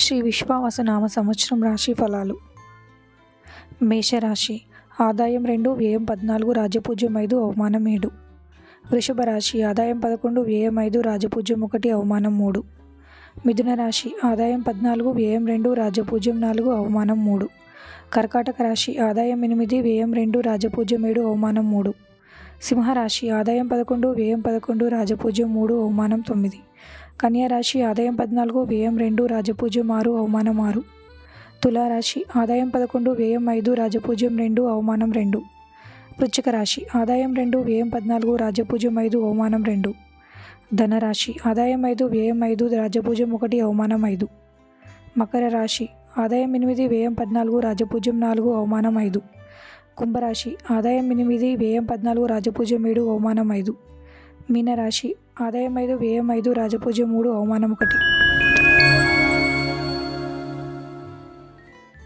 శ్రీ విశ్వావసనామ సంవత్సరం రాశి ఫలాలు. మేషరాశి ఆదాయం రెండు వ్యయం పద్నాలుగు రాజపూజ్యం ఐదు అవమానం ఏడు. వృషభ రాశి ఆదాయం పదకొండు వ్యయం ఐదు రాజపూజ్యం ఒకటి అవమానం మూడు. మిథున రాశి ఆదాయం పద్నాలుగు వ్యయం రెండు రాజపూజ్యం నాలుగు అవమానం మూడు. కర్కాటక రాశి ఆదాయం ఎనిమిది వ్యయం రెండు రాజపూజ్యం ఏడు అవమానం మూడు. సింహరాశి ఆదాయం పదకొండు వ్యయం పదకొండు రాజపూజ్యం మూడు అవమానం తొమ్మిది. కన్యారాశి ఆదాయం పద్నాలుగు వ్యయం రెండు రాజపూజ్యం ఆరు అవమానం ఆరు. తులారాశి ఆదాయం పదకొండు వ్యయం ఐదు రాజపూజ్యం రెండు అవమానం రెండు. వృచ్చిక రాశి ఆదాయం రెండు వ్యయం పద్నాలుగు రాజపూజ్యం ఐదు అవమానం రెండు. ధనరాశి ఆదాయం ఐదు వ్యయం ఐదు రాజపూజ్యం ఒకటి అవమానం ఐదు. మకర రాశి ఆదాయం ఎనిమిది వ్యయం పద్నాలుగు రాజపూజ్యం నాలుగు అవమానం ఐదు. కుంభరాశి ఆదాయం ఎనిమిది వ్యయం పద్నాలుగు రాజపూజ్యం ఏడు అవమానం ఐదు. మీనరాశి ఆదాయం ఐదు వ్యయం ఐదు రాజపూజ్యం మూడు అవమానం ఒకటి.